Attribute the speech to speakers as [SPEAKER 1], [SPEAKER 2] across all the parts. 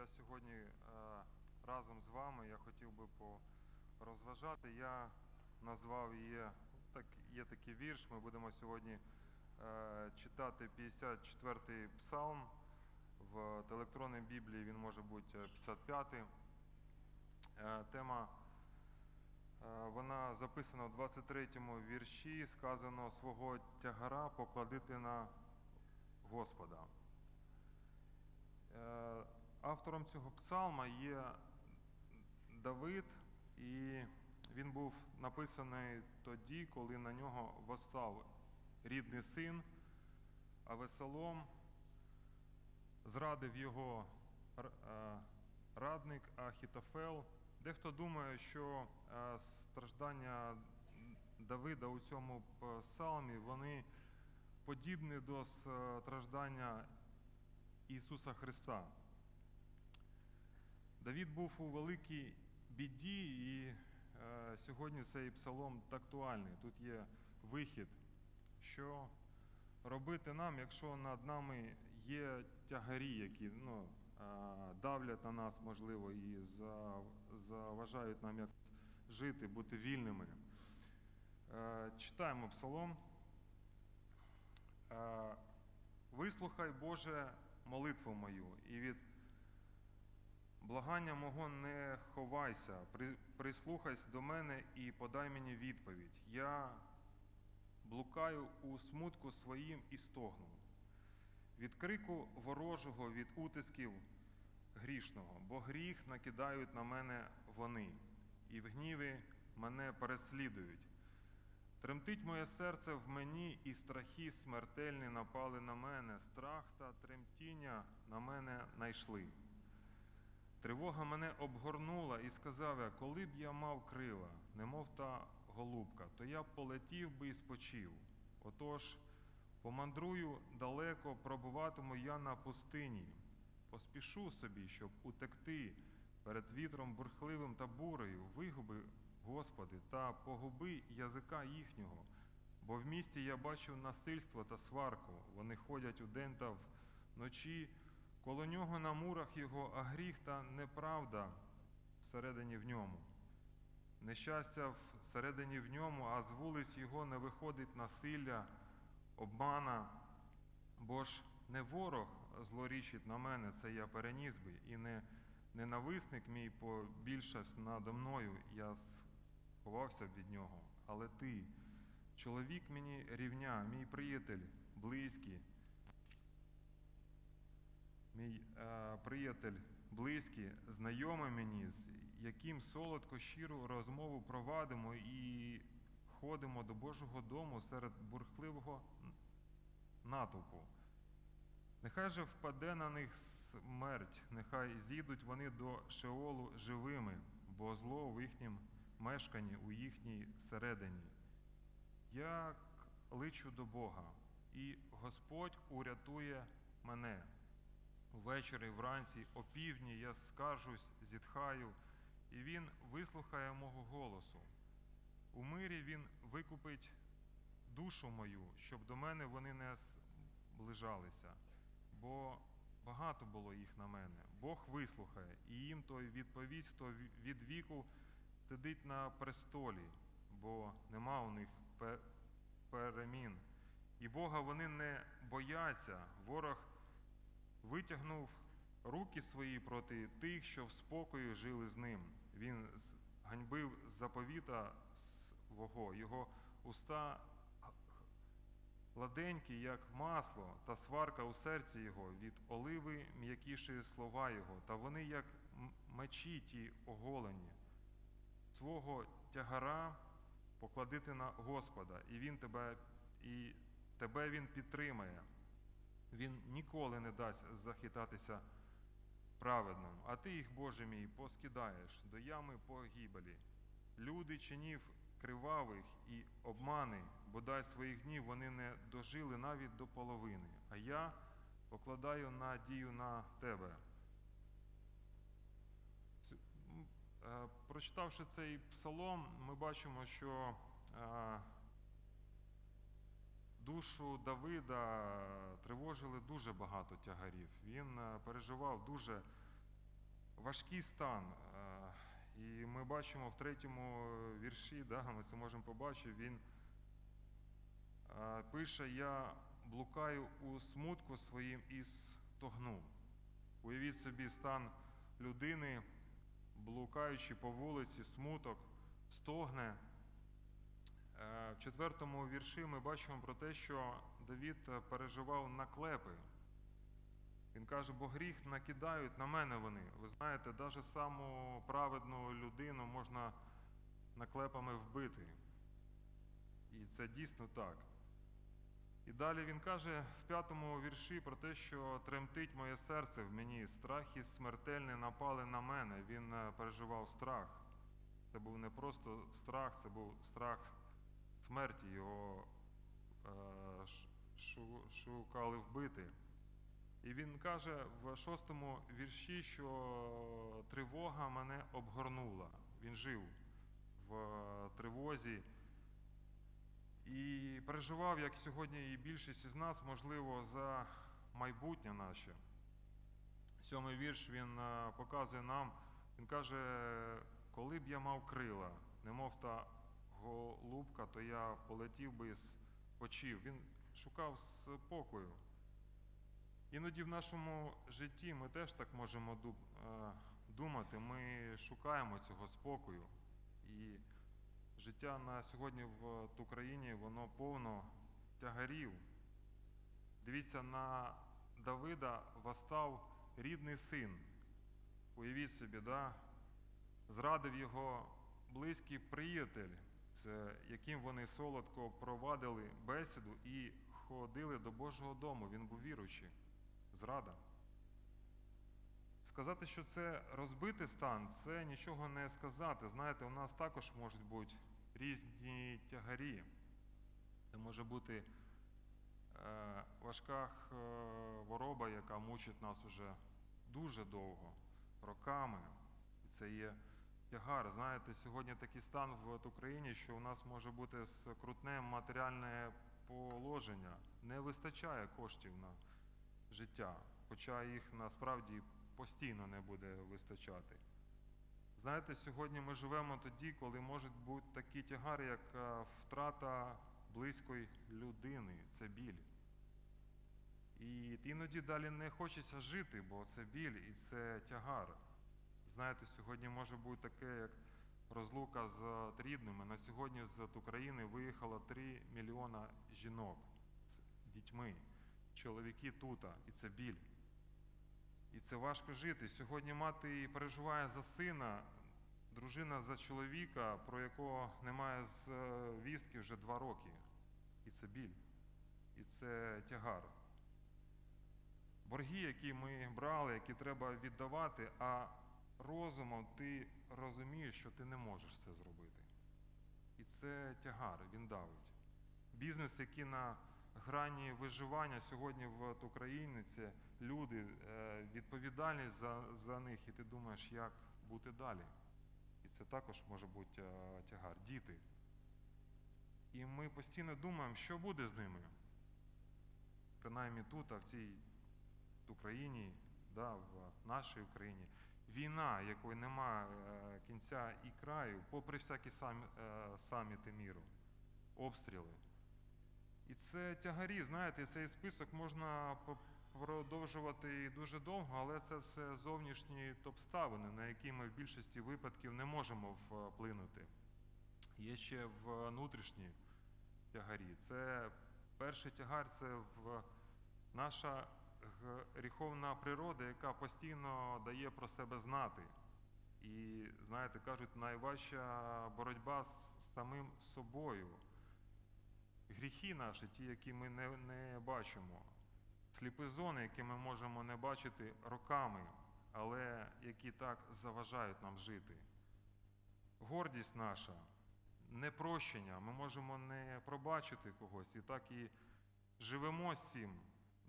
[SPEAKER 1] я сьогодні е, разом з вами я хотів би порозважати. Я назвав її так, є такий вірш. Ми будемо сьогодні е, читати 54-й псалм. В електронній Біблії він може бути 55-й. Е, Тема е, вона записана в 23-му вірші. Сказано свого тягара покладити на Господа. Автором цього псалма є Давид, і він був написаний тоді, коли на нього восстав рідний син, а Весолом зрадив його е, радник Ахітофел. Дехто думає, що е, страждання Давида у цьому псалмі вони подібні до страждання Ісуса Христа. Давід був у великій біді, і е, сьогодні цей псалом актуальний. Тут є вихід, що робити нам, якщо над нами є тягарі, які ну, е, давлять на нас, можливо, і заважають нам як жити, бути вільними. Е, Читаємо псалом. Е, Вислухай, Боже, молитву мою, і від благання мого не ховайся, при- прислухайся до мене і подай мені відповідь. Я блукаю у смутку своїм і стогну. Від крику ворожого, від утисків грішного, бо гріх накидають на мене вони, і в гніві мене переслідують. Тремтить моє серце в мені, і страхи смертельні напали на мене, страх та тремтіння на мене найшли. Тривога мене обгорнула і сказав я, коли б я мав крила, немов та голубка, то я полетів би і спочив. Отож, помандрую далеко, пробуватиму я на пустині, поспішу собі, щоб утекти перед вітром бурхливим та бурею, вигуби, Господи, та погуби язика їхнього. Бо в місті я бачив насильство та сварку, вони ходять удень та вночі, коло нього на мурах його, а гріх та неправда всередині в ньому. Нещастя всередині в ньому, а з вулиць його не виходить насилля, обмана. Бо ж не ворог злорічить на мене, це я переніс би, і не ненависник мій побільшався надо мною, я сховався від нього. Але ти, чоловік мені рівня, мій приятель близький, мій е, приятель близький, знайомий мені, з яким солодко щиру розмову провадимо і ходимо до Божого дому серед бурхливого натовпу. Нехай же впаде на них смерть, нехай зійдуть вони до Шеолу живими, бо зло в їхнім мешканні, у їхній середині. Я личу до Бога, і Господь урятує мене. Увечері, вранці, опівдні я скаржусь, зітхаю, і Він вислухає мого голосу. У мирі Він викупить душу мою, щоб до мене вони не зближалися, бо багато було їх на мене. Бог вислухає, і їм той відповість, хто від віку сидить на престолі, бо нема у них пе- перемін. І Бога вони не бояться. Ворог витягнув руки свої проти тих, що в спокої жили з ним. Він ганьбив заповіта свого, його уста ладенькі, як масло, та сварка у серці його, від оливи м'якіші слова його, та вони, як мечі ті оголені. Свого тягара покладити на Господа, і він тебе, і тебе він підтримає. Він ніколи не дасть захитатися праведним, а ти їх, Боже мій, поскидаєш до ями погибелі. Люди чинів кривавих і обмани, бодай своїх днів вони не дожили навіть до половини, а я покладаю надію на тебе. Е, Прочитавши цей псалом, ми бачимо, що е, душу Давида тривожили дуже багато тягарів. Він е, переживав дуже важкий стан. Е, І ми бачимо в третьому вірші, да, ми це можемо побачити, він е, пише: Я блукаю у смутку своїм і стогну. Уявіть собі стан людини, блукаючи по вулиці, смуток, стогне. Е, В четвертому вірші ми бачимо про те, що Давід е, переживав наклепи. Він каже, бо гріх накидають на мене вони. Ви знаєте, навіть саму праведну людину можна наклепами вбити. І це дійсно так. І далі він каже в п'ятому вірші про те, що тремтить моє серце в мені, страхи смертельні напали на мене. Він е, переживав страх. Це був не просто страх, це був страх смерті. Його е, шукали вбити. І він каже в шостому вірші, що тривога мене обгорнула. Він жив в е, тривозі і переживав, як сьогодні і більшість із нас, можливо, за майбутнє наше. Сьомий вірш він е, показує нам, він каже, коли б я мав крила, немов та голубка, то я полетів би з почів. Він шукав спокою. Іноді в нашому житті ми теж так можемо е, думати, ми шукаємо цього спокою. І життя на сьогодні в Україні воно повно тягарів. Дивіться, на Давида восстав рідний син. Уявіть собі, да? зрадив його близький приятель, це яким вони солодко провадили бесіду і ходили до Божого дому. Він був віруючий. Зрада. Сказати, що це розбитий стан, це нічого не сказати. Знаєте, у нас також можуть бути різні тягарі. Це може бути е, важка е, хвороба, яка мучить нас уже дуже довго, роками. І це є тягар. Знаєте, сьогодні такий стан в Україні, що у нас може бути скрутне матеріальне положення. Не вистачає коштів на життя, хоча їх насправді постійно не буде вистачати. Знаєте, сьогодні ми живемо тоді, коли можуть бути такі тягари, як е, втрата близької людини, це біль. І іноді далі не хочеться жити, бо це біль і це тягар. Знаєте, сьогодні може бути таке, як розлука з рідними. На сьогодні з України виїхало 3 мільйона жінок з дітьми, чоловіки тута, і це біль. І це важко жити. Сьогодні мати переживає за сина, дружина за чоловіка, про якого немає звістки вже два роки. І це біль. І це тягар. Борги, які ми брали, які треба віддавати, а розумом ти розумієш, що ти не можеш це зробити. І це тягар, він давить. Бізнес, який на грані виживання сьогодні в Україні, це люди, е, відповідальність за, за них, і ти думаєш, як бути далі. І це також може бути е, тягар. Діти. І ми постійно думаємо, що буде з ними. Принаймні тут, а в цій Україні, да, в нашій Україні. Війна, якої немає е, кінця і краю, попри всякі е, саміти міру, обстріли. І це тягарі, знаєте, цей список можна продовжувати дуже довго, але це все зовнішні обставини, на які ми в більшості випадків не можемо вплинути. Є ще внутрішні тягарі. Це перший тягар це в наша гріховна природа, яка постійно дає про себе знати. І, знаєте, кажуть, найважча боротьба з самим собою. Гріхи наші, ті, які ми не, не бачимо, сліпі зони, які ми можемо не бачити роками, але які так заважають нам жити. Гордість наша, непрощення, ми можемо не пробачити когось і так і живемо з цим,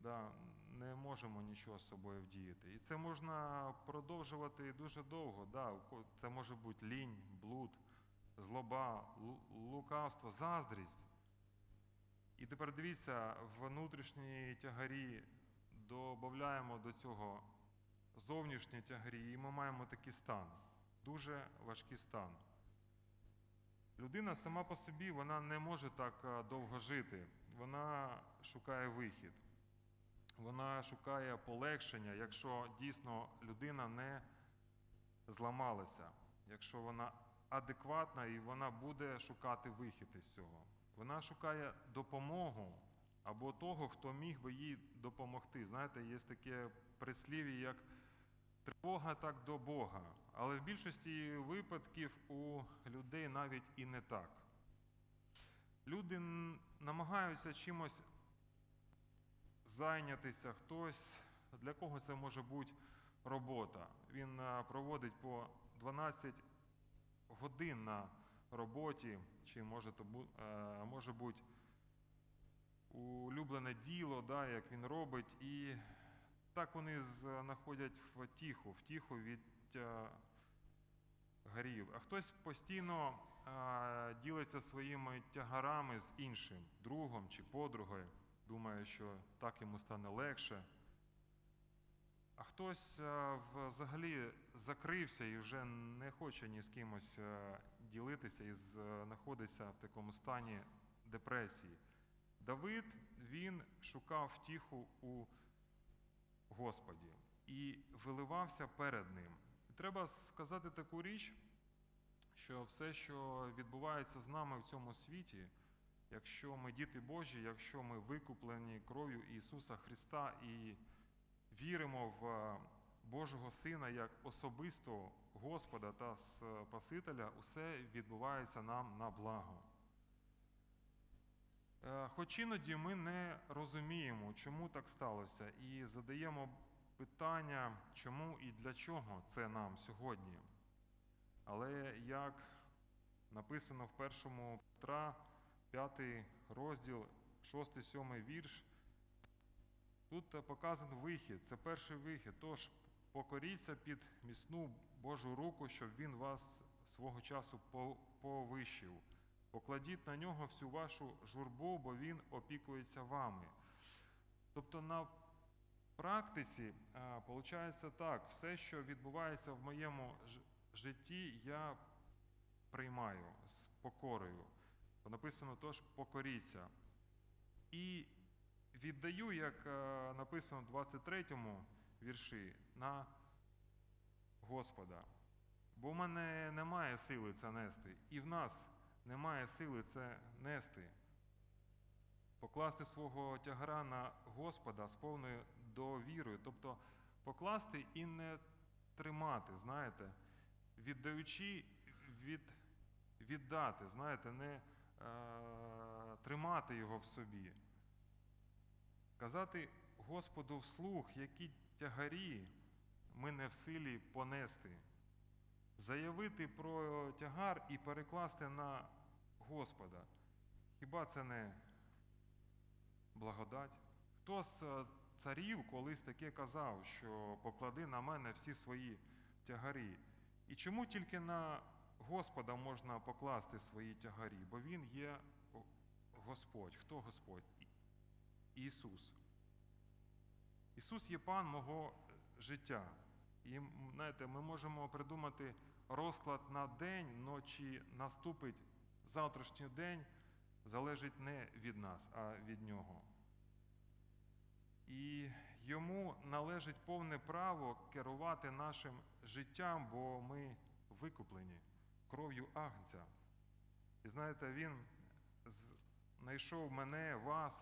[SPEAKER 1] да, не можемо нічого з собою вдіяти. І це можна продовжувати дуже довго. Да, це може бути лінь, блуд, злоба, лукавство, заздрість. І тепер дивіться, в внутрішній тягарі додаємо до цього зовнішні тягарі, і ми маємо такий стан, дуже важкий стан. Людина сама по собі вона не може так довго жити. Вона шукає вихід. Вона шукає полегшення, якщо дійсно людина не зламалася, якщо вона адекватна і вона буде шукати вихід із цього. Вона шукає допомогу або того, хто міг би їй допомогти. Знаєте, є таке прислів'я, як тривога так до Бога. Але в більшості випадків у людей навіть і не так. Люди намагаються чимось зайнятися, хтось для кого це може бути робота. Він проводить по 12 годин на роботі, чи може то е, може бути улюблене діло, да, як він робить, і так вони знаходять втіху, втіху від е. А хтось постійно е, ділиться своїми тягарами з іншим другом чи подругою, думає, що так йому стане легше. А хтось е, взагалі закрився і вже не хоче ні з кимось е, ділитися і знаходиться в такому стані депресії. Давид він шукав втіху у Господі і виливався перед ним. Треба сказати таку річ, що все, що відбувається з нами в цьому світі, якщо ми діти Божі, якщо ми викуплені кров'ю Ісуса Христа і віримо в е, Божого Сина як особистого Господа та Спасителя, усе відбувається нам на благо. Е, Хоч іноді ми не розуміємо, чому так сталося, і задаємо питання, чому і для чого це нам сьогодні. Але як написано в першому Петра, 5 розділ, 6-7 вірш, тут показаний вихід, це перший вихід. Тож покоріться під міцну Божу руку, щоб він вас свого часу повищив. Покладіть на нього всю вашу журбу, бо він опікується вами. Тобто на практиці виходить так, все, що відбувається в моєму житті, я приймаю з покорою. Написано тож покоріться. І віддаю, як е, написано в 23 вірші, на Господа. Бо в мене немає сили це нести, і в нас немає сили це нести. Покласти свого тягара на Господа з повною довірою, тобто покласти і не тримати, знаєте, віддаючи від, віддати, знаєте, не тримати його в собі. Казати Господу вслух, які тягарі ми не в силі понести. Заявити про тягар і перекласти на Господа. Хіба це не благодать? Хто з е, царів колись таке казав, що поклади на мене всі свої тягарі? І чому тільки на Господа можна покласти свої тягарі? Бо Він є Господь. Хто Господь? Ісус. Ісус є пан мого життя. І знаєте, ми можемо придумати розклад на день, но чи наступить завтрашній день, залежить не від нас, а від нього. І йому належить повне право керувати нашим життям, бо ми викуплені кров'ю Агнця. І знаєте, він знайшов мене, вас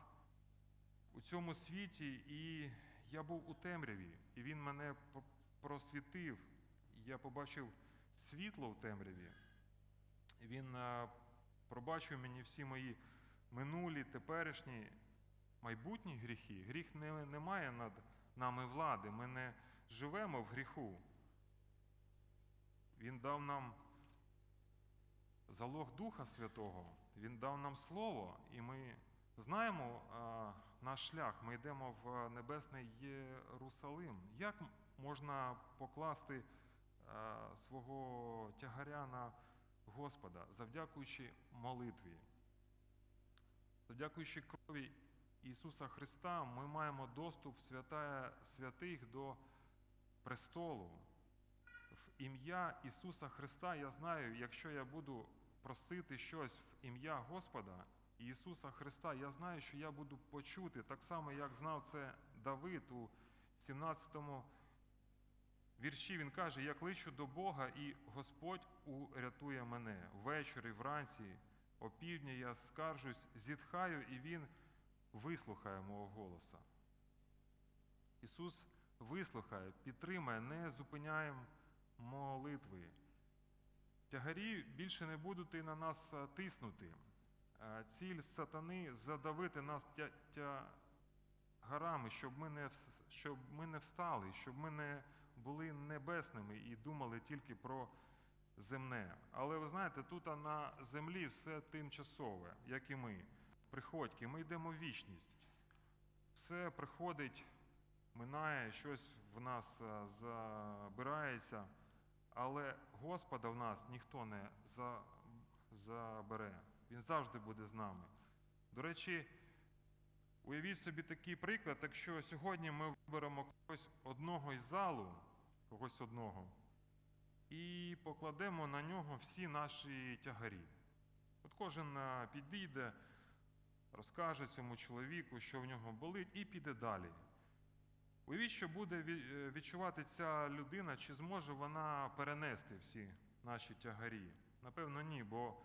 [SPEAKER 1] у цьому світі, і я був у темряві, і він мене просвітив. Я побачив світло в темряві. Він пробачив мені всі мої минулі, теперішні, майбутні гріхи. Гріх не, не має над нами влади. Ми не живемо в гріху. Він дав нам залог Духа Святого, Він дав нам Слово, і ми знаємо а, наш шлях. Ми йдемо в Небесний Єрусалим. Як можна покласти а, свого тягаря на Господа, завдякуючи молитві? Завдякуючи крові Ісуса Христа, ми маємо доступ святая святих до престолу, в ім'я Ісуса Христа, я знаю, якщо я буду просити щось в ім'я Господа Ісуса Христа, я знаю, що я буду почути, так само, як знав це Давид у 17 вірші. Він каже: Я кличу до Бога, і Господь урятує мене. Ввечері, вранці, опівдні я скаржусь, зітхаю, і Він вислухає мого голоса. Ісус вислухає, підтримає, не зупиняємо молитви. Тягарі більше не будуть і на нас е, тиснути. Е, Ціль сатани задавити нас тя- тягарами, щоб ми, не, щоб ми не встали, щоб ми не були небесними і думали тільки про земне. Але ви знаєте, тут на землі все тимчасове, як і ми. Приходьки, ми йдемо в вічність. Все приходить, минає, щось в нас е, забирається, але Господа в нас ніхто не забере. Він завжди буде з нами. До речі, уявіть собі такий приклад, якщо сьогодні ми виберемо когось одного із залу, когось одного, і покладемо на нього всі наші тягарі. От кожен е, підійде, розкаже цьому чоловіку, що в нього болить, і піде далі. Уявіть, що буде е, відчувати ця людина, чи зможе вона перенести всі наші тягарі? Напевно, ні, бо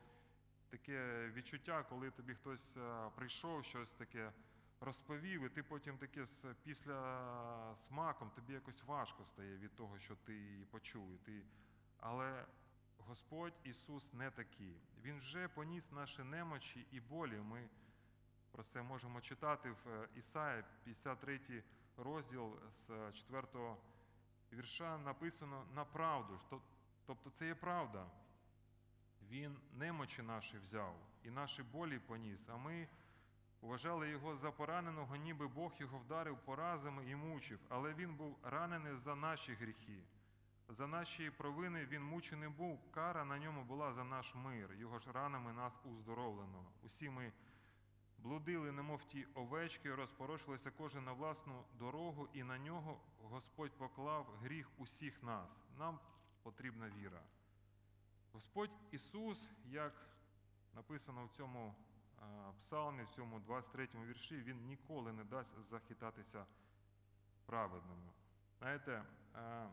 [SPEAKER 1] таке відчуття, коли тобі хтось е, прийшов, щось таке розповів, і ти потім таке з після смаком, тобі якось важко стає від того, що ти почув. І ти... Але Господь Ісус не такий. Він вже поніс наші немочі і болі. Ми про це можемо читати в е, Ісаї, 53 розділ з 4 вірша написано на правду. Тобто це є правда. Він немочі наші взяв і наші болі поніс, а ми вважали його за пораненого, ніби Бог його вдарив поразами і мучив, але він був ранений за наші гріхи. За наші провини він мучений був, кара на ньому була за наш мир, його ж ранами нас уздоровлено. Усі ми блудили, немов ті овечки, розпорошилися кожен на власну дорогу, і на нього Господь поклав гріх усіх нас. Нам потрібна віра. Господь Ісус, як написано в цьому е, псалмі, в цьому 23 вірші, Він ніколи не дасть захитатися праведному. Знаєте, е,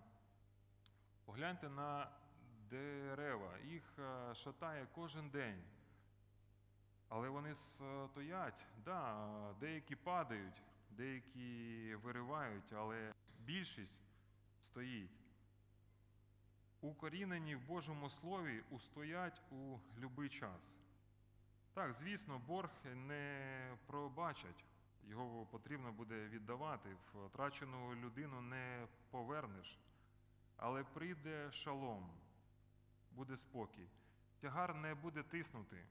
[SPEAKER 1] погляньте на дерева, їх е, шатає кожен день. Але вони стоять, да, деякі падають, деякі виривають, але більшість стоїть. Укорінені в Божому Слові устоять у будь-який час. Так, звісно, борг не пробачать, його потрібно буде віддавати. Втрачену людину не повернеш, але прийде шалом, буде спокій. Тягар не буде тиснути.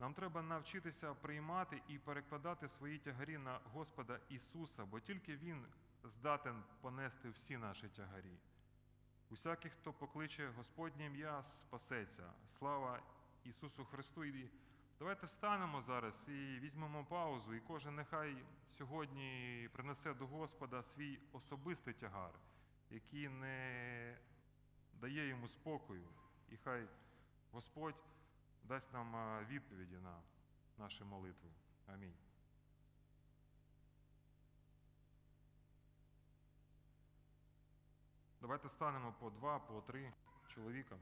[SPEAKER 1] Нам треба навчитися приймати і перекладати свої тягарі на Господа Ісуса, бо тільки Він здатен понести всі наші тягарі. Усякий, хто покличе Господнє ім'я, спасеться. Слава Ісусу Христу! І давайте станемо зараз і візьмемо паузу, і кожен нехай сьогодні принесе до Господа свій особистий тягар, який не дає йому спокою. І хай Господь дасть нам відповіді на наші молитви. Амінь. Давайте станемо по два, по три чоловіка.